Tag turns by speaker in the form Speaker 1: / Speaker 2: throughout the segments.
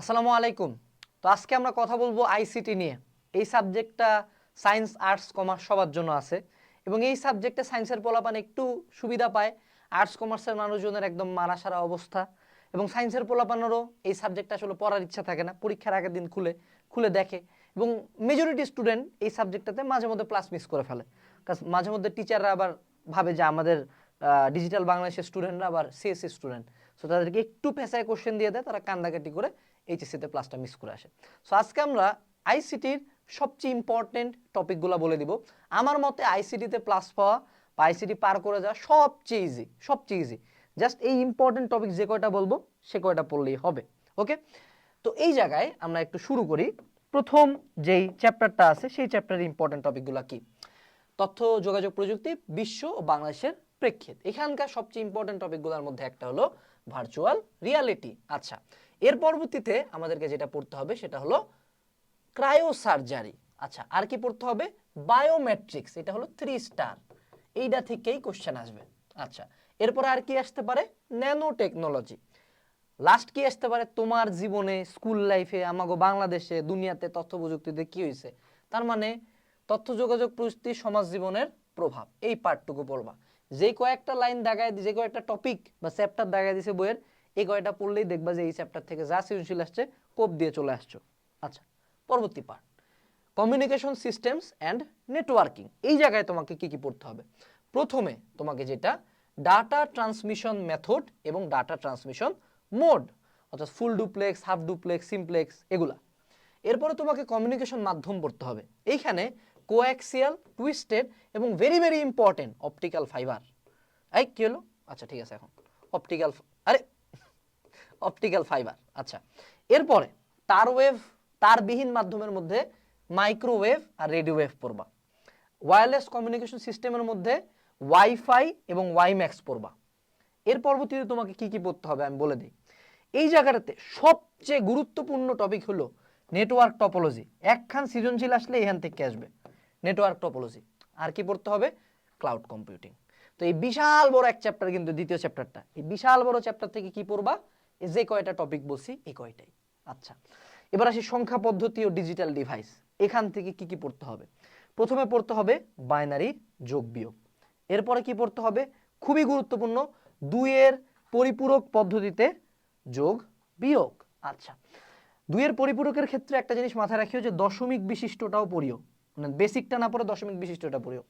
Speaker 1: আসসালামু আলাইকুম। তো আজকে আমরা কথা বলব আইসিটি নিয়ে। এই সাবজেক্টটা সায়েন্স, আর্টস, কমার্স সবার জন্য আছে এবং এই সাবজেক্টে সায়েন্সের পোলাপান একটু সুবিধা পায়। আর্টস, কমার্সের মানুষজনের একদম মারা সারা অবস্থা এবং সায়েন্সের পোলাপানেরও এই সাবজেক্টটা আসলে পড়ার ইচ্ছা থাকে না। পরীক্ষার আগের দিন খুলে খুলে দেখে এবং মেজরিটি স্টুডেন্ট এই সাবজেক্টটাতে মাঝে মধ্যে ক্লাস মিস করে ফেলে। মাঝে মধ্যে টিচাররা আবার ভাবে যে আমাদের ডিজিটাল বাংলাদেশের স্টুডেন্টরা আবার সিএসসি স্টুডেন্ট সো তাদেরকে একটু পেশায় কোশ্চেন দিয়ে দেয়, তারা কান্দাকাটি করে এইচএসসিতে প্লাসটা মিস করে আসে। সো আজকে আমরা আইসিটির সবচেয়ে ইম্পর্টেন্ট টপিকগুলো বলে দিব। আমার মতে আইসিটিতে প্লাস পাওয়া বা আইসিটি পার করে যাওয়া সবচেয়ে ইজি সবচেয়ে ইজি জাস্ট এই ইম্পর্টেন্ট টপিক যে কয়টা বলব, সে কয়টা পড়লেই হবে ওকে তো এই জায়গায় আমরা একটু শুরু করি। প্রথম যেই চ্যাপ্টারটা আছে, সেই চ্যাপ্টারের ইম্পর্টেন্ট টপিকগুলো কি? তথ্য, যোগাযোগ প্রযুক্তি, বিশ্ব ও বাংলাদেশের প্রেক্ষিত। এখানকার সবচেয়ে ইম্পর্টেন্ট টপিকগুলোর মধ্যে একটা হলো ভার্চুয়াল রিয়ালিটি আচ্ছা এর পরবর্তীতে আমাদেরকে যেটা পড়তে হবে সেটা হলো ক্রায়োসার্জারি। আচ্ছা আর কি পড়তে হবে? বায়োমেট্রিক্স, এটা হলো থ্রি স্টার এইটা থেকেই কোশ্চেন আসবে। আচ্ছা এরপরে আর কি আসতে পারে? ন্যানো টেকনোলজি লাস্ট কি আসতে পারে? তোমার জীবনে স্কুল লাইফে আমাগো বাংলাদেশে, দুনিয়াতে তথ্য প্রযুক্তিতে কি হয়েছে তার মানে তথ্য যোগাযোগ প্রযুক্তি সমাজ জীবনের প্রভাব। এই পার্টটুকু পড়বা। যে কয়েকটা লাইন দাগায় যে কয়েকটা টপিক বা চ্যাপ্টার দাগায় দিছে বইয়ের এই কয়টা পড়লেই দেখবা যে এই চ্যাপ্টার থেকে যা সৃজনশীল আসছে, কোপ দিয়ে চলে আসছো। আচ্ছা পরবর্তী part communication systems and networking এই জায়গায় তোমাকে কি কি পড়তে হবে? প্রথমে তোমাকে যেটা ডাটা ট্রান্সমিশন মেথড এবং ডাটা ট্রান্সমিশন মোড অর্থাৎ full duplex half duplex simplex এগুলা। এরপরে তোমাকে কমিউনিকেশন মাধ্যম পড়তে হবে। এইখানে কোয়াক্সিয়াল টুইস্টেড এবং very very important optical fibre এই কি হলো? আচ্ছা ঠিক আছে এখন। অপটিক্যাল আরে অপটিক্যাল ফাইবার আচ্ছা। এরপরে, তার ওয়েভ তারবিহীন মাধ্যমের মধ্যে মাইক্রোওয়েভ আর রেডিও ওয়েভ পড়বা। ওয়্যারলেস কমিউনিকেশন সিস্টেমের মধ্যে ওয়াইফাই এবং ওয়াইম্যাক্স পড়বা। এর পরবর্তীতে তোমাকে কি কি পড়তে হবে আমি বলে দিই। এই জায়গাটাতে সবচেয়ে গুরুত্বপূর্ণ টপিক হলো নেটওয়ার্ক টপোলজি একখান সৃজনশীল আসলে এখান থেকে আসবে। নেটওয়ার্ক টপোলজি আর কি পড়তে হবে? ক্লাউড কম্পিউটিং তো এই বিশাল বড় এক চ্যাপ্টার কিন্তু দ্বিতীয় চ্যাপ্টারটা এই বিশাল বড় চ্যাপ্টার থেকে কি পড়বা? যে কয়টা টপিক বলছি, এই কয়টাই। আচ্ছা এবার আসি সংখ্যা পদ্ধতি ও ডিজিটাল ডিভাইস এখান থেকে কি কি পড়তে হবে? প্রথমে পড়তে হবে বাইনারি যোগ বিয়োগ। এরপরে কি পড়তে হবে? খুবই গুরুত্বপূর্ণ, দুইয়ের পরিপূরক পদ্ধতিতে যোগ বিয়োগ। আচ্ছা দুইয়ের পরিপূরকের ক্ষেত্রে একটা জিনিস মাথায় রাখিও যে দশমিক বিশিষ্টটাও পড়িও। মানে বেসিকটা না পড়ে দশমিক বিশিষ্টটা পড়িও।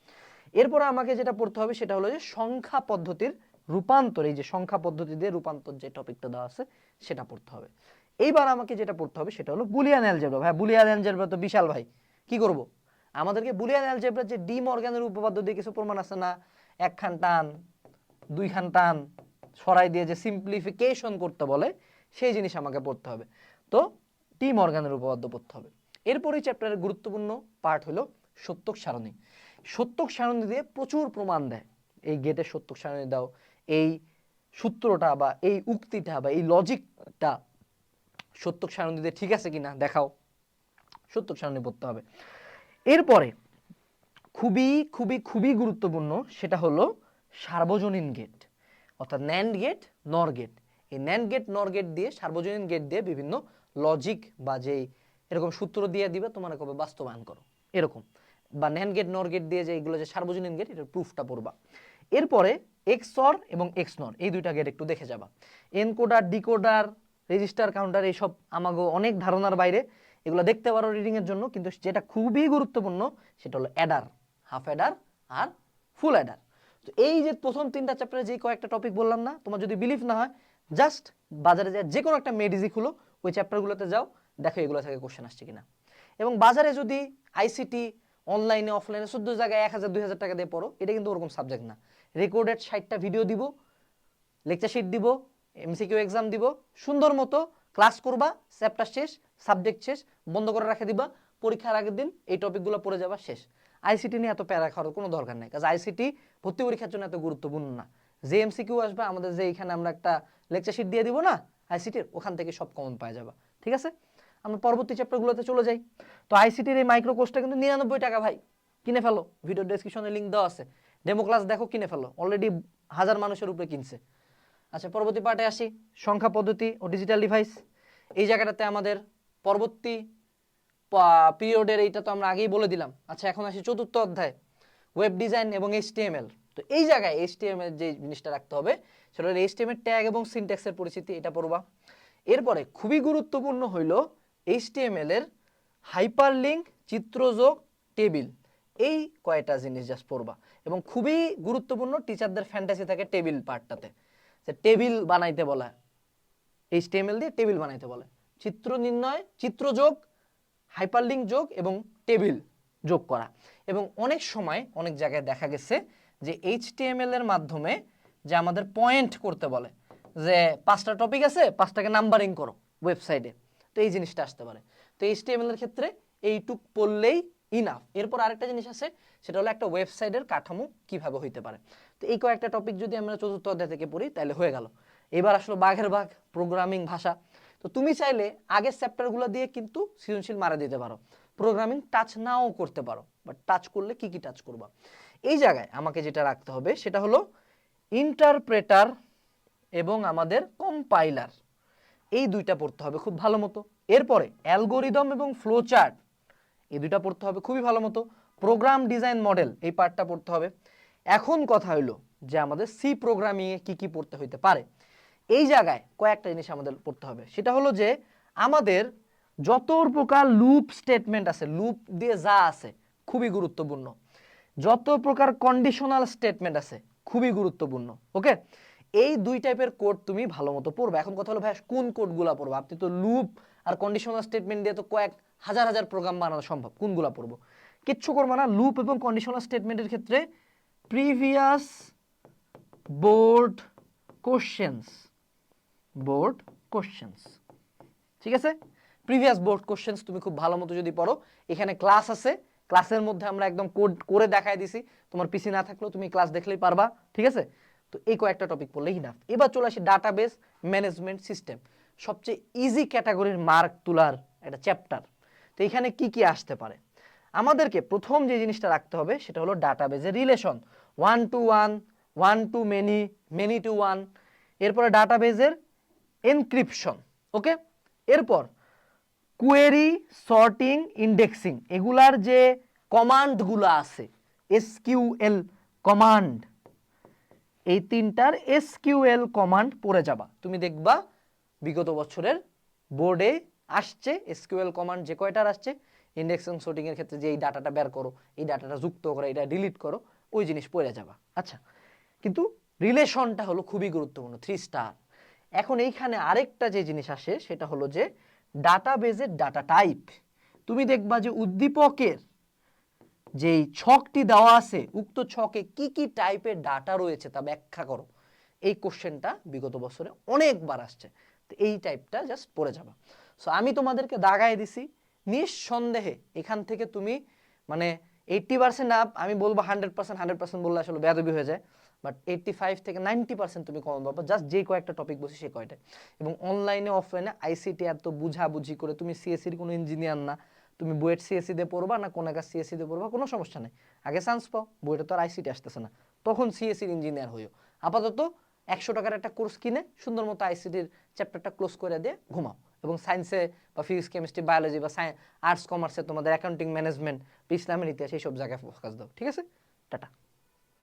Speaker 1: এরপরে আমাকে যেটা পড়তে হবে সেটা হলো যে সংখ্যা পদ্ধতির রূপান্তর, এই যে সংখ্যা পদ্ধতি দিয়ে রূপান্তর যে টপিকটা দেওয়া আছে, সেটা পড়তে হবে। এইবার আমাকে যেটা পড়তে হবে সেটা হলো বুলিয়ান অ্যালজেব্রা। ভাই, বুলিয়ান অ্যালজেব্রা তো বিশাল ভাই। কি করব? আমাদেরকে বুলিয়ান অ্যালজেব্রা যে ডি মর্গানের উপপাদ্য দিয়ে কিছু প্রমাণ আছে না? একখান টান, দুইখান টান, সরাই দিয়ে যে সিম্পলিফিকেশন করতে বলে, সেই জিনিস আমাকে পড়তে হবে। তো টি মর্গানের উপপাদ্য পড়তে হবে। এরপরই চ্যাপ্টারের গুরুত্বপূর্ণ পার্ট হলো সত্যক সারণী। সত্যক সারণী দিয়ে প্রচুর প্রমাণ দেয়। এই গেটের সত্যক সারণী দাও এই সূত্রটা বা এই উক্তিটা বা এই লজিকটা সত্যক সারণী দিয়ে ঠিক আছে কিনা দেখাও। সত্যক সারণী পড়তে হবে। এরপরে খুবই খুবই খুবই গুরুত্বপূর্ণ সেটা হলো সার্বজনীন গেট অর্থাৎ ন্যান্ড গেট নর গেট এই ন্যান্ড গেট নর গেট দিয়ে, সার্বজনীন গেট দিয়ে বিভিন্ন লজিক বা যেই এরকম সূত্র দিয়ে দিবে, তোমার কবে বাস্তবায়ন করো। এরকম। বা ন্যান্ড গেট নর গেট দিয়ে যে এগুলো যে সার্বজনীন গেট এটার প্রুফটা পড়বা। এরপরে এক্সর এবং এক্স এক্সনর, এই দুইটা গেট একটু দেখে যাবা। এনকোডার, ডিকোডার, রেজিস্টার, কাউন্টার, এইসব আমাগো অনেক ধারণার বাইরে। এগুলো দেখতে পারো রিডিং এর জন্য, কিন্তু যেটা খুবই গুরুত্বপূর্ণ, সেটা হলো অ্যাডার হাফ অ্যাডার আর ফুল অ্যাডার তো এই যে প্রথম তিনটা চ্যাপ্টারে যে কয়েকটা টপিক বললাম না, তোমার যদি বিলিভ না হয় জাস্ট বাজারে যায় যে কোনো একটা মেডিজি খুলো, ওই চ্যাপ্টারগুলোতে যাও, দেখো এগুলো থেকে কোশ্চেন আসছে কিনা। এবং বাজারে যদি আইসিটি অনলাইনে অফলাইনে চোদ্দ জায়গায় এক হাজার, দুই হাজার টাকা দিয়ে পড়ো, এটা কিন্তু ওরকম সাবজেক্ট না। রেকর্ডেড ষাটটা ভিডিও দিব লেকচার শিট দিব এমসিকিউ এক্সাম দিব, সুন্দর মতো ক্লাস করবা চ্যাপ্টার শেষ সাবজেক্ট শেষ, বন্ধ করে রেখে দিবা, পরীক্ষার আগের দিন এই টপিকগুলো পড়ে যাবা শেষ। আইসিটি নিয়ে এত প্যারা খাওয়ার কোনো দরকার নেই, কাজ আইসিটি ভর্তি পরীক্ষার জন্য এত গুরুত্বপূর্ণ না। যে এমসিকিউ আসবে, আমাদের যে এখানে আমরা একটা লেকচার শিট দিয়ে দিব না আইসিটির ওখান থেকে সব কমন পাওয়া যাবা। ঠিক আছে? আমরা পরবর্তী চ্যাপ্টারগুলোতে চলে যাই। তো আইসিটির এই মাইক্রো কোর্সটা কিন্তু নিরানব্বই টাকা ভাই, কিনে ফেলো। ভিডিও ডেসক্রিপশনে লিঙ্ক দেওয়া আছে। ডেমো ক্লাস দেখো কিনে ফেলো। অলরেডি হাজার মানুষের উপরে কিনছে। আচ্ছা পরবর্তী পার্টে আসি। সংখ্যা পদ্ধতি ও ডিজিটাল ডিভাইস এই জায়গাটাতে আমাদের পরবর্তী পিরিয়ডের এইটা তো আমরা আগেই বলে দিলাম। আচ্ছা এখন আসি চতুর্থ অধ্যায়। ওয়েব ডিজাইন এবং এইচটিএমএল তো এই জায়গায় এইচটিএমএল যে জিনিসটা রাখতে হবে, সেটা হলো এইচটিএমএল ট্যাগ এবং সিনট্যাক্সের পরিচিতি, এটা পড়বা। এরপরে খুবই গুরুত্বপূর্ণ হইল এইচটিএমএল এর হাইপারলিঙ্ক চিত্রযোগ টেবিল এই কয়টা জিনিস জাস্ট পড়বা। এবং খুবই গুরুত্বপূর্ণ টিচারদের ফ্যান্টাসি থাকে টেবিল পার্টটাতে যে টেবিল বানাইতে বলা। এইচটিএমএল দিয়ে টেবিল বানাইতে বলে। চিত্র নির্ণয়, চিত্র যোগ হাইপারলিঙ্ক যোগ এবং টেবিল যোগ করা। এবং অনেক সময় অনেক জায়গায় দেখা গেছে যে এইচটিএমএল এর মাধ্যমে যে আমাদের পয়েন্ট করতে বলে। যে পাঁচটা টপিক আছে, পাঁচটাকে নাম্বারিং করো ওয়েবসাইটে তো এই জিনিসটা আসতে পারে। তো এইচটিএমএল এর ক্ষেত্রে এইটুক পড়লেই ইনাফ এরপর আরেকটা জিনিস আছে, সেটা হলো একটা ওয়েবসাইটের কাঠামো কীভাবে হইতে পারে। তো এই কয়েকটা টপিক যদি আমরা চতুর্থ অধ্যায় থেকে পড়ি, তাহলে হয়ে গেল। এবার আসলে বাঘের বাঘ প্রোগ্রামিং ভাষা। তো তুমি চাইলে আগের চ্যাপ্টারগুলো দিয়ে কিন্তু সৃজনশীল মারা দিতে পারো। প্রোগ্রামিং টাচ নাও করতে পারো বাট টাচ করলে কি কি টাচ করবা? এই জায়গায় আমাকে যেটা রাখতে হবে, সেটা হলো ইন্টারপ্রেটার এবং আমাদের কম্পাইলার এই দুইটা পড়তে হবে খুব ভালো মতো। এরপরে অ্যালগোরিদম এবং ফ্লো চার্ট এই দুইটা পড়তে হবে খুবই ভালো মতো। প্রোগ্রাম ডিজাইন মডেল এই পার্টটা পড়তে হবে। এখন কথা হলো যে আমাদের সি প্রোগ্রামিংয়ে কি কি পড়তে হইতে পারে। এই জায়গায় কয়েকটা জিনিস আমাদের পড়তে হবে। সেটা হলো যে আমাদের যত প্রকার লুপ স্টেটমেন্ট আছে লুপ দিয়ে যা আছে, খুবই গুরুত্বপূর্ণ। যত প্রকার কন্ডিশনাল স্টেটমেন্ট আছে, খুবই গুরুত্বপূর্ণ। ওকে? এই দুই টাইপের কোড তুমি ভালো মতো পড়বে। এখন কথা হলো ভাই কোন কোডগুলা পড়ব? আপনি তো লুপ আর কন্ডিশনাল স্টেটমেন্ট দিয়ে তো কয়েক হাজার হাজার প্রোগ্রাম বানানো সম্ভব। কোনগুলা পড়ব? কিচ্ছু করব না। লুপ এবং কন্ডিশনাল স্টেটমেন্টের ক্ষেত্রে previous board questions board questions ঠিক আছে? প্রিভিয়াস বোর্ড কোশ্চেন্স তুমি খুব ভালো মতো যদি পড়ো, এখানে ক্লাস আছে। ক্লাসের মধ্যে আমরা একদম কোড করে দেখাই দিছি। তোমার পিসি না থাকলেও তুমি ক্লাস দেখলেই পারবা। ঠিক আছে? তো এই কয়েকটা টপিক পড়লেই না এবার চলে আসি ডাটাবেস ম্যানেজমেন্ট সিস্টেম সবচেয়ে ইজি ক্যাটাগরির মার্ক তোলার একটা চ্যাপ্টার তো এখানে কি কি আসতে পারে? আমাদেরকে প্রথম যে জিনিসটা রাখতে হবে সেটা হলো ডাটাবেজের relation one to one one to many many to one এরপরে ডাটাবেজের এনক্রিপশন ওকে এরপর কুয়েরি সর্টিং ইন্ডেক্সিং এগুলার যে কমান্ডগুলো আছে এসকিউএল কমান্ড এই তিনটার এসকিউএল কমান্ড পড়ে যাবা। তুমি দেখবা বিগত বছরের বোর্ডে আসছে এসকিউএল কমান্ড যে কয়টার আসছে ইন্ডেক্সিং এর ক্ষেত্রে যে এই ডাটাটা বের করো, এই ডাটাটা যুক্ত করো, এটা ডিলিট করো, ওই জিনিস পড়ে যাবা। আচ্ছা কিন্তু রিলেশনটা হলো খুবই গুরুত্বপূর্ণ থ্রি স্টার এখন এইখানে আরেকটা যে জিনিস আসে, সেটা হলো যে ডাটাবেজের ডাটা টাইপ তুমি দেখবা যে উদ্দীপকের যেই ছকটি দেওয়া আছে, উক্ত ছকে কি কি টাইপের ডাটা রয়েছে তা ব্যাখ্যা করো। এই কোশ্চেনটা বিগত বছরে অনেকবার আসছে। তো এই টাইপটা জাস্ট পড়ে যাবা। সো আমি তোমাদেরকে দাগায় দিছি। নিঃসন্দেহে এখান থেকে তুমি মানে এইট্টি পার্সেন্ট আপ আমি বলব হান্ড্রেড পার্সেন্ট হান্ড্রেড পার্সেন্ট বললে আসলে বেদবি হয়ে যায়। বাট এইট্টি ফাইভ থেকে নাইনটি পার্সেন্ট তুমি কমন পাবো জাস্ট যে কয়েকটা টপিক বসে সে কয়টা। এবং অনলাইনে অফলাইনে আইসিটি এত বুঝাবুঝি করে তুমি সিএসসির কোনো ইঞ্জিনিয়ার না। তুমি বুয়েট সিএসসি দিয়ে পড়বা না কোন একটা সিএসসি দিয়ে পড়বা, কোনো সমস্যা নেই। আগে চান্স পাও, বুয়েটে তো আর আইসিটি আসতেছে না। তখন সিএসসির ইঞ্জিনিয়ার হইও। আপাতত একশো টাকার একটা কোর্স কিনে সুন্দর মতো আইসিটির চ্যাপ্টারটা ক্লোজ করে দিয়ে ঘুমাও। এবং সায়েন্সে বা ফিজিক্স, কেমিস্ট্রি, বায়োলজি বা সায়েন্স আর্টস, কমার্সে তোমাদের অ্যাকাউন্টিং ম্যানেজমেন্ট ইসলামের ইতিহাস, এইসব জায়গায় ফোকাস দাও, ঠিক আছে? টাটা।